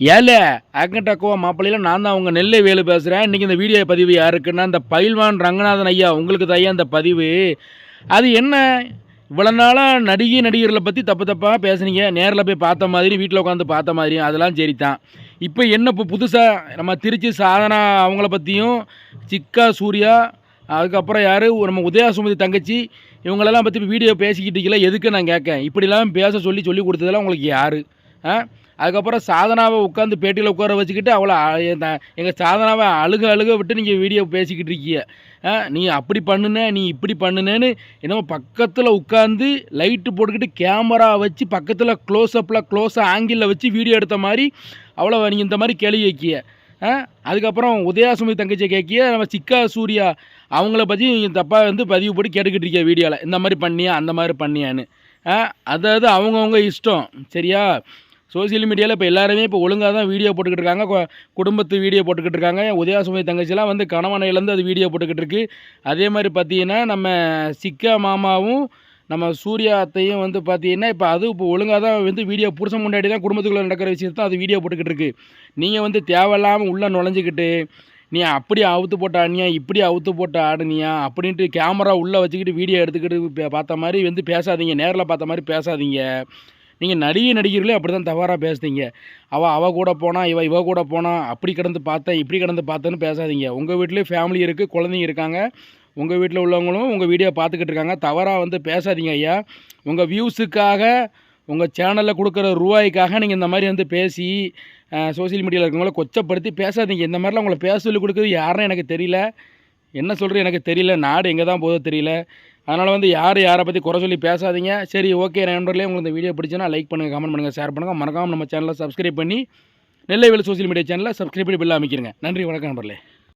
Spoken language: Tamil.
ஏழை அக்கட்டக்கோவா மாப்பிள்ளையில நான் தான் உங்கள் நெல்லை வேலு பேசுகிறேன் இன்றைக்கி இந்த வீடியோ பதிவு யாருக்குன்னா இந்த பயில்வான் ரங்கநாதன் ஐயா உங்களுக்கு தையா இந்த பதிவு. அது என்ன? இவ்வளோ நாளாக நடிகை நடிகர்களை பற்றி தப்பு தப்பாக பேசுனீங்க. நேரில் போய் பார்த்த மாதிரி வீட்டில் உட்காந்து பார்த்த மாதிரி அதெல்லாம் சரி தான் இப்போ என்ன இப்போ புதுசாக நம்ம திருச்சி சாதனா அவங்கள பற்றியும் சிக்கா சூர்யா அதுக்கப்புறம் யார்? நம்ம உதயா சுமதி தங்கச்சி இவங்களெல்லாம் பற்றி வீடியோ பேசிக்கிட்டீங்களா எதுக்கு நான் கேட்கேன்? இப்படிலாம் பேச சொல்லி சொல்லி கொடுத்ததெல்லாம் உங்களுக்கு யார்? ஆ? அதுக்கப்புறம் சாதனாவை உட்காந்து பேட்டியில் உட்கார வச்சுக்கிட்டு அவளை எங்கள் சாதனாவை அழுக அழுக விட்டு நீங்கள் வீடியோ பேசிக்கிட்டு இருக்கீங்க. ஆ, நீ அப்படி பண்ணுன நீ இப்படி பண்ணுனேன்னு என்னமோ பக்கத்தில் உட்காந்து லைட்டு போட்டுக்கிட்டு கேமரா வச்சு பக்கத்தில் க்ளோஸ்அப்பில் க்ளோஸாக ஆங்கிளில் வச்சு வீடியோ எடுத்த மாதிரி அவ்வளோ நீங்கள் இந்த மாதிரி கேள்வி வைக்கிய ஆ அதுக்கப்புறம் உதயாசுமி தங்கச்சியை கேட்கிய நம்ம சிக்கா சூர்யா அவங்கள பற்றி நீங்கள் தப்பாக வந்து பதிவு போட்டு கேட்டுக்கிட்டு இருக்கிய வீடியோவில் இந்த மாதிரி பண்ணியா அந்த மாதிரி பண்ணியான்னு. அதாவது அவங்கவுங்க இஷ்டம் சரியா? சோசியல் மீடியாவில் இப்போ எல்லாருமே இப்போ ஒழுங்காக தான் வீடியோ போட்டுக்கிட்டு இருக்காங்க. குடும்பத்து வீடியோ போட்டுக்கிட்டு இருக்காங்க. உதயாசுமை தங்கச்சிலாம் வந்து கணவனை இழந்து அது வீடியோ போட்டுக்கிட்டு இருக்கு. அதே மாதிரி பார்த்தீங்கன்னா நம்ம சிக்கா மாமாவும் நம்ம சூர்யா அத்தையும் வந்து பார்த்தீங்கன்னா இப்போ அது இப்போ ஒழுங்காக தான் வந்து வீடியோ புருஷன் முன்னாடி தான் குடும்பத்துக்குள்ளே நடக்கிற விஷயத்தை அது வீடியோ போட்டுக்கிட்டு இருக்கு. நீங்கள் வந்து தேவையில்லாமல் உள்ளே நுழைஞ்சிக்கிட்டு நீ அப்படி அவுத்து போட்ட ஆடினியா இப்படி அவுத்து போட்ட ஆடுனியா அப்படின்ட்டு கேமரா உள்ளே வச்சுக்கிட்டு வீடியோ எடுத்துக்கிட்டு பார்த்த மாதிரி வந்து பேசாதீங்க. நேரில் பார்த்த மாதிரி பேசாதீங்க. நீங்கள் நடிகை நடிகர்களே அப்படி தான் தவறாக பேசுதீங்க அவள் அவள் கூட போனா இவ இவ கூட போனா அப்படி கிடந்து பார்த்தேன் இப்படி கிடந்து பார்த்தேன்னு பேசாதீங்க. உங்கள் வீட்டிலேயே ஃபேமிலி இருக்குது குழந்தைங்க இருக்காங்க. உங்கள் வீட்டில் உள்ளவங்களும் உங்கள் வீடியோ பார்த்துக்கிட்டு இருக்காங்க. தவறாக வந்து பேசாதீங்க ஐயா. உங்கள் வியூஸுக்காக உங்கள் சேனலில் கொடுக்குற ரூபாய்க்காக நீங்கள் இந்த மாதிரி வந்து பேசி சோஷியல் மீடியாவில் இருக்கவங்கள கொச்சப்படுத்தி பேசாதீங்க. இந்த மாதிரிலாம் உங்களை பேச சொல்லி கொடுக்குறது யாருன்னு எனக்கு தெரியல. என்ன சொல்கிறது எனக்கு தெரியல. நாடு எங்கே தான் போதோ தெரியல. அதனால் வந்து யார் யாரை பற்றி குறை சொல்லி பேசாதீங்க. சரி ஓகே நண்பர்களே உங்களுக்கு இந்த வீடியோ பிடிச்சுன்னா லைக் பண்ணுங்கள் கமெண்ட் பண்ணுங்கள் ஷேர் பண்ணுங்கள் மறக்காமல் நம்ம சேனலை சப்ஸ்கிரைப் பண்ணி நெல்லை வேலை சோஷியல் மீடியா சேனலில் சப்ஸ்கிரைப் பண்ணி பில்லு அமைக்கிறங்க நன்றி வணக்கம் நண்பர்களே.